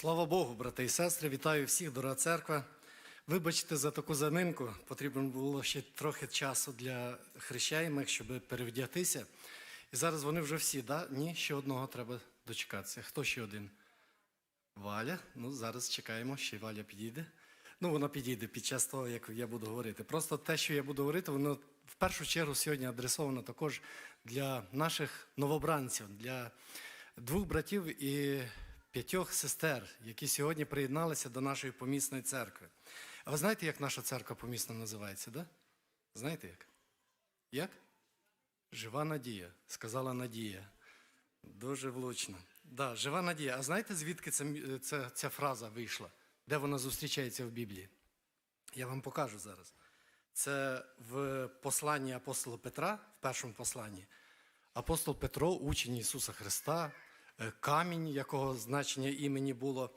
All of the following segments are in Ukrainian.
Слава Богу, брати і сестри, вітаю всіх, дорога церква. Вибачте за таку заминку. Потрібно було ще трохи часу для хрещаємих, щоб перевдягтися. І зараз вони вже всі, да? Ні, ще одного треба дочекатися. Хто ще один? Валя. Ну, зараз чекаємо, ще Валя підійде. Ну, вона підійде під час того, як я буду говорити. Просто те, що я буду говорити, воно в першу чергу сьогодні адресовано також для наших новобранців, для двох братів і п'ятьох сестер, які сьогодні приєдналися до нашої помісної церкви. А ви знаєте, як наша церква помісна називається, да? Знаєте як? Як? Жива надія, сказала Надія. Дуже влучно. Да, жива надія. А знаєте, звідки ця, ця, ця фраза вийшла? Де вона зустрічається в Біблії? Я вам покажу зараз. Це в посланні апостола Петра, в першому посланні. Апостол Петро, учень Ісуса Христа, камінь, якого значення імені було,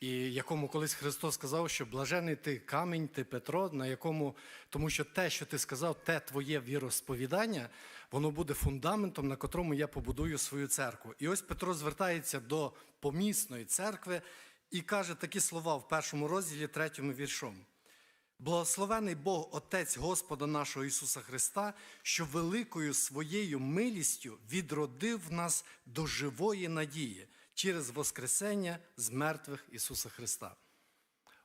і якому колись Христос сказав, що блажений ти камінь, ти Петро, на якому, тому що те, що ти сказав, те твоє віросповідання, воно буде фундаментом, на котрому я побудую свою церкву. І ось Петро звертається до помісної церкви і каже такі слова в першому розділі, третьому віршом. Благословений Бог, Отець Господа нашого Ісуса Христа, що великою своєю милістю відродив нас до живої надії через Воскресення з мертвих Ісуса Христа.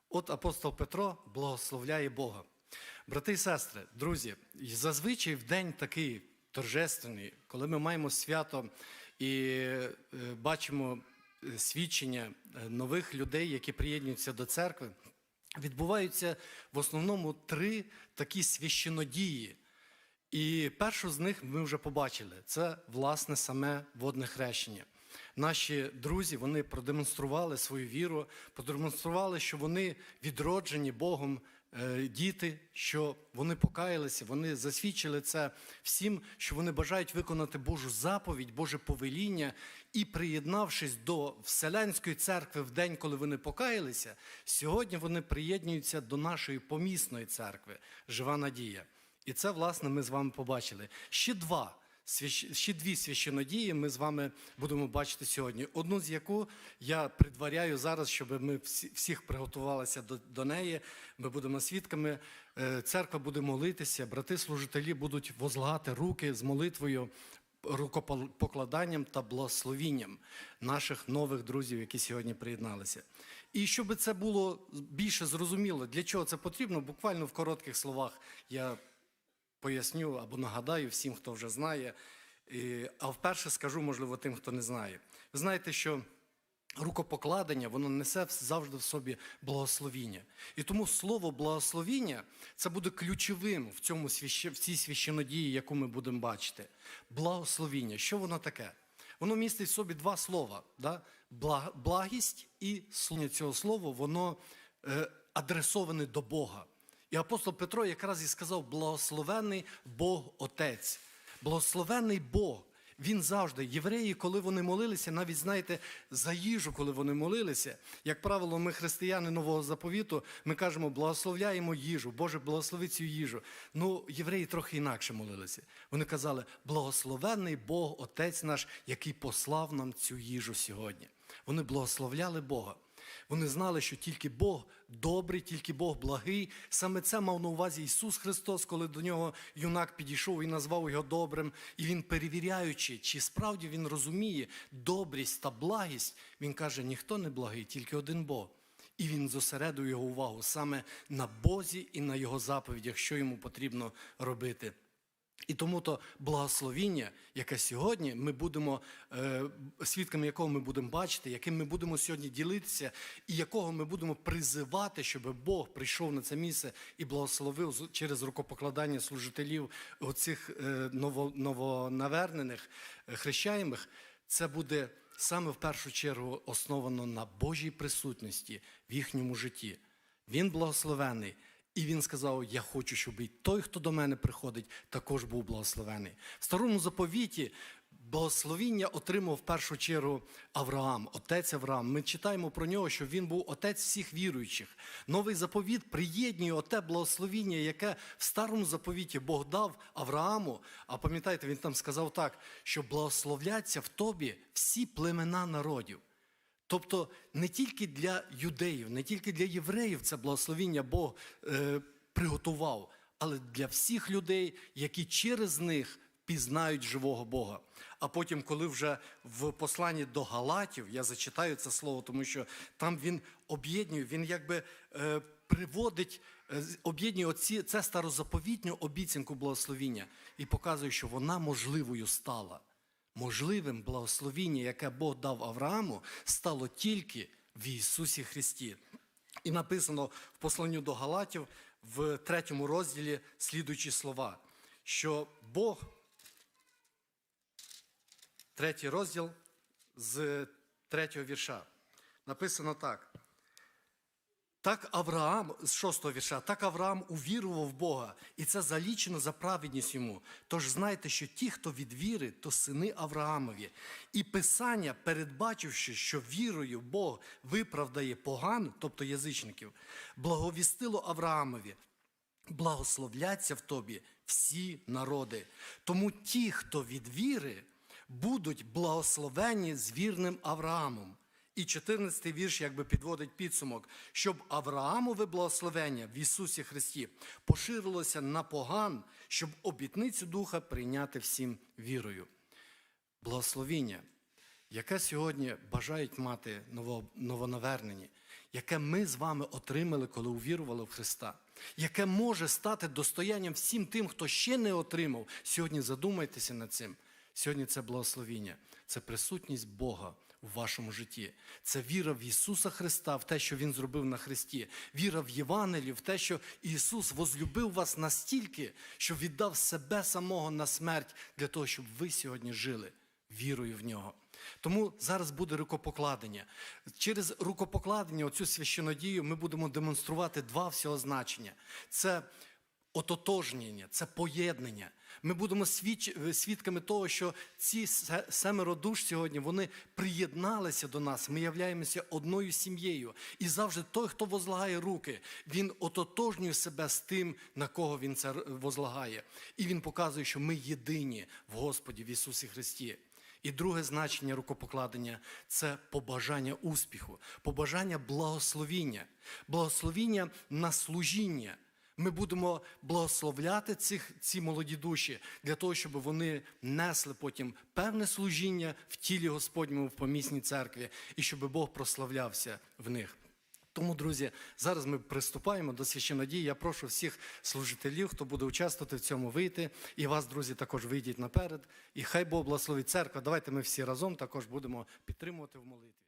От апостол Петро благословляє Бога. Брати і сестри, друзі, зазвичай в день такий торжественний, коли ми маємо свято і е, бачимо е, свідчення е, нових людей, які приєднуються до церкви, відбуваються в основному три такі священодії. І першу з них ми вже побачили це власне саме водне хрещення. Наші друзі вони продемонстрували свою віру, продемонстрували, що вони відроджені Богом е, діти, що вони покаялися, вони засвідчили це всім, що вони бажають виконати Божу заповідь, Боже повеління, і приєднавшись до Вселенської церкви в день, коли вони покаялися, сьогодні вони приєднуються до нашої помісної церкви, жива надія. І це, власне, ми з вами побачили. Ще два. Ще дві священодії ми з вами будемо бачити сьогодні. Одну з яку я предваряю зараз, щоб ми всіх приготувалися до, до неї. Ми будемо свідками. Е, Церква буде молитися, брати-служителі будуть возлагати руки з молитвою, рукопокладанням та благословінням наших нових друзів, які сьогодні приєдналися. І щоб це було більше зрозуміло, для чого це потрібно, буквально в коротких словах я поясню або нагадаю всім, хто вже знає. А вперше скажу, можливо, тим, хто не знає. Ви знаєте, що рукопокладення воно несе завжди в собі благословіння. І тому слово благословіння це буде ключовим в, цьому в цій священодії, яку ми будемо бачити. Благословіння. Що воно таке? Воно містить в собі два слова: да? Благість і слення цього слова, воно е, адресоване до Бога. І апостол Петро якраз і сказав: благословений Бог Отець, благословений Бог. Він завжди, євреї, коли вони молилися, навіть знаєте, за їжу, коли вони молилися, як правило, ми християни нового заповіту, ми кажемо, благословляємо їжу, Боже, благослови цю їжу. Ну, євреї трохи інакше молилися. Вони казали, благословений Бог, Отець наш, який послав нам цю їжу сьогодні. Вони благословляли Бога. Вони знали, що тільки Бог добрий, тільки Бог благий. Саме це мав на увазі Ісус Христос, коли до нього юнак підійшов і назвав його добрим. І він, перевіряючи, чи справді він розуміє добрість та благість, він каже: ніхто не благий, тільки один Бог. І він зосередив його увагу саме на Бозі і на його заповідях, що йому потрібно робити. І тому то благословіння, яке сьогодні ми будемо е, свідками якого ми будемо бачити, яким ми будемо сьогодні ділитися, і якого ми будемо призивати, щоб Бог прийшов на це місце і благословив через рукопокладання служителів оцих е, ново, новонавернених е, хрещаємих, це буде саме в першу чергу основано на Божій присутності в їхньому житті. Він благословений. І він сказав: Я хочу, щоб і той, хто до мене приходить, також був благословений. В старому заповіті благословіння отримав в першу чергу Авраам, отець Авраам. Ми читаємо про нього, що він був отець всіх віруючих. Новий заповіт приєднує оте благословіння, яке в старому заповіті Бог дав Аврааму. А пам'ятаєте, він там сказав так, що благословляться в тобі всі племена народів. Тобто не тільки для юдеїв, не тільки для євреїв це благословіння Бог е, приготував, але для всіх людей, які через них пізнають живого Бога. А потім, коли вже в посланні до Галатів, я зачитаю це слово, тому що там він об'єднує, він якби е, приводить, е, об'єднує оці, це старозаповітню обіцянку благословіння і показує, що вона можливою стала. Можливим благословіння, яке Бог дав Аврааму, стало тільки в Ісусі Христі. І написано в посланню до Галатів в третьому розділі слідуючі слова, що Бог, третій розділ з третього вірша, написано так. Так Авраам, з шостого вірша, так Авраам увірував в Бога, і це залічено за праведність йому. Тож знайте, що ті, хто від віри, то сини Авраамові. І Писання, передбачивши, що вірою Бог виправдає поган, тобто язичників, благовістило Авраамові. Благословляться в тобі всі народи. Тому ті, хто від віри, будуть благословені з вірним Авраамом. І 14-й вірш якби підводить підсумок, щоб Авраамове благословення в Ісусі Христі поширилося на поган, щоб обітницю Духа прийняти всім вірою. Благословіння, яке сьогодні бажають мати ново- новонавернені, яке ми з вами отримали, коли увірували в Христа, яке може стати достоянням всім тим, хто ще не отримав. Сьогодні задумайтеся над цим. Сьогодні це благословіння, це присутність Бога у вашому житті. Це віра в Ісуса Христа, в те, що Він зробив на Христі, віра в Євангелію, в те, що Ісус возлюбив вас настільки, що віддав себе самого на смерть для того, щоб ви сьогодні жили вірою в нього. Тому зараз буде рукопокладення. Через рукопокладення, оцю священодію, ми будемо демонструвати два всього значення. Це ототожнення, це поєднання. Ми будемо свідками того, що ці семеро душ сьогодні вони приєдналися до нас. Ми являємося одною сім'єю. І завжди той, хто возлагає руки, він ототожнює себе з тим, на кого він це возлагає. І він показує, що ми єдині в Господі в Ісусі Христі. І друге значення рукопокладення це побажання успіху, побажання благословіння, благословіння на служіння. Ми будемо благословляти цих, ці молоді душі для того, щоб вони несли потім певне служіння в тілі Господньому в помісній церкві, і щоб Бог прославлявся в них. Тому, друзі, зараз ми приступаємо до священодії. Я прошу всіх служителів, хто буде участвувати в цьому, вийти. І вас, друзі, також вийдіть наперед. І хай Бог благословить церква. Давайте ми всі разом також будемо підтримувати в молитві.